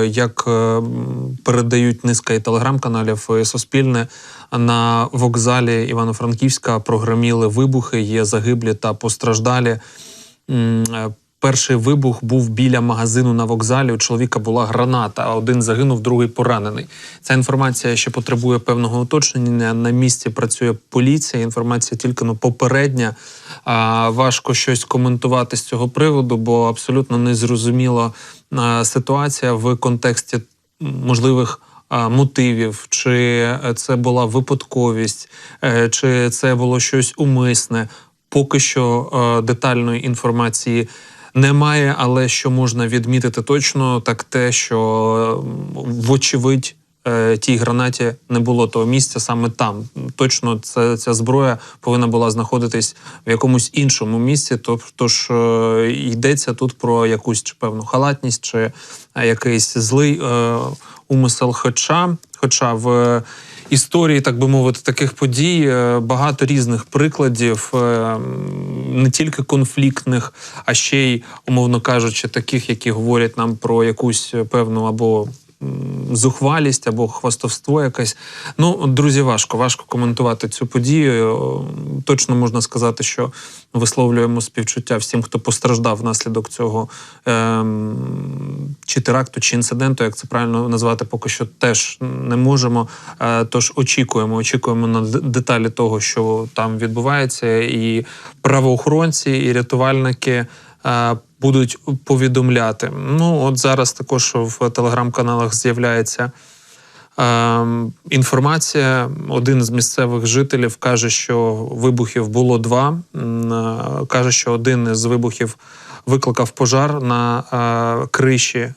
Як е, передають низка і телеграм-каналів і Суспільне на вокзалі Івано-Франківська прогреміли вибухи, є загиблі та постраждалі. Перший вибух був біля магазину на вокзалі. У чоловіка була граната, а один загинув, другий поранений. Ця інформація ще потребує певного уточнення. На місці працює поліція. Інформація тільки ну, попередня. А, важко щось коментувати з цього приводу, бо абсолютно незрозуміла ситуація в контексті можливих. Мотивів, чи це була випадковість, е, чи це було щось умисне. Поки що е, детальної інформації немає, але що можна відмітити точно, так те, що вочевидь. е, Тій гранаті не було того місця саме там. Точно це ця зброя повинна була знаходитись в якомусь іншому місці. Тобто ж е, йдеться тут про якусь чи певну халатність, чи е, якийсь злий е, умисел. Хоча, хоча в історії, так би мовити, таких подій багато різних прикладів, е, не тільки конфліктних, а ще й, умовно кажучи, таких, які говорять нам про якусь певну або зухвалість або хвастовство якесь. Ну, друзі, важко, важко коментувати цю подію. Точно можна сказати, що висловлюємо співчуття всім, хто постраждав внаслідок цього ем, чи теракту, чи інциденту, як це правильно назвати, поки що теж не можемо. Е, тож очікуємо, очікуємо на деталі того, що там відбувається, і правоохоронці, і рятувальники. Е, Будуть повідомляти. Ну, от зараз також в телеграм-каналах з'являється Ем, інформація. Один з місцевих жителів каже, що вибухів було два. Е, Каже, що один із вибухів викликав пожар на е, криші е,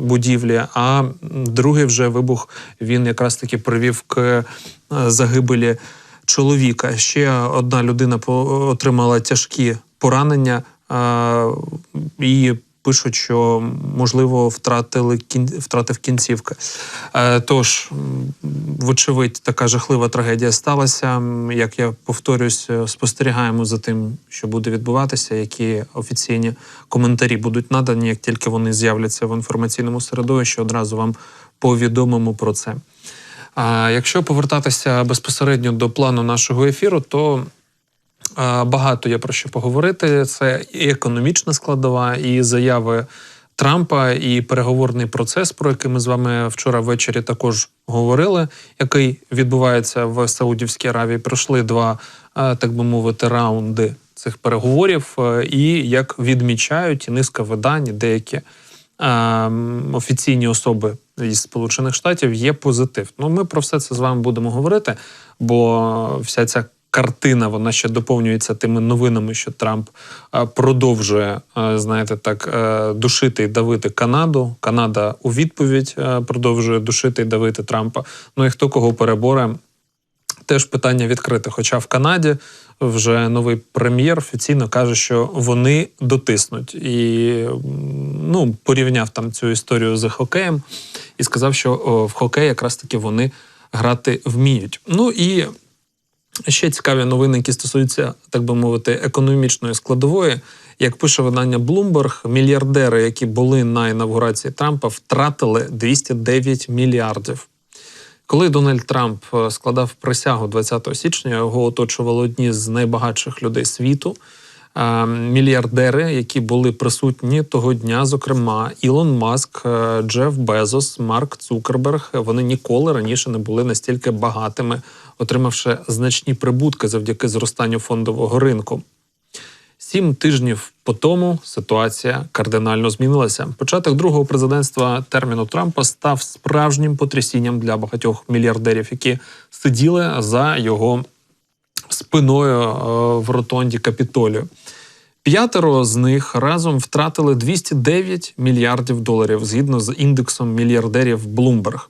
будівлі, а другий вже вибух він якраз таки привів к е, загибелі чоловіка. Ще одна людина отримала тяжкі поранення. І пишуть, що можливо втратили кін... втратив кінцівки. Е, Тож, вочевидь, така жахлива трагедія сталася. Як я повторюсь, е, спостерігаємо за тим, що буде відбуватися, які офіційні коментарі будуть надані, як тільки вони з'являться в інформаційному середовищі, одразу вам повідомимо про це. А якщо повертатися безпосередньо до плану нашого ефіру, то Багато є про що поговорити. Це і економічна складова, і заяви Трампа, і переговорний процес, про який ми з вами вчора ввечері також говорили, який відбувається в Саудівській Аравії. Пройшли два, так би мовити, раунди цих переговорів. е, І як відмічають і низка видань, деякі офіційні особи із Сполучених Штатів є позитив. Ну, ми про все це з вами будемо говорити, бо вся ця картина вона ще доповнюється тими новинами, що Трамп е, продовжує, е, знаєте, так е, душити і давити Канаду. Канада у відповідь продовжує душити і давити Трампа. Ну і хто кого переборе, теж питання відкрите. Хоча в Канаді вже новий прем'єр офіційно каже, що вони дотиснуть. І ну, порівняв там цю історію з хокеєм і сказав, що в хокей якраз таки вони грати вміють. Ну і ще цікаві новини, які стосуються, так би мовити, економічної складової. Як пише видання Bloomberg, мільярдери, які були на інавгурації Трампа, втратили 209 мільярдів. Коли Дональд Трамп е, складав присягу 20 січня, його оточували одні з найбагатших людей світу. е, Мільярдери, які були присутні того дня, зокрема, Ілон Маск, е, Джеф Безос, Марк Цукерберг, вони ніколи раніше не були настільки багатими, отримавши значні прибутки завдяки зростанню фондового ринку. Сім тижнів по тому ситуація кардинально змінилася. Початок другого президентства терміну Трампа став справжнім потрясінням для багатьох мільярдерів, які сиділи за його спиною е, в ротонді Капітолію. П'ятеро з них разом втратили 209 мільярдів доларів згідно з індексом мільярдерів Bloomberg.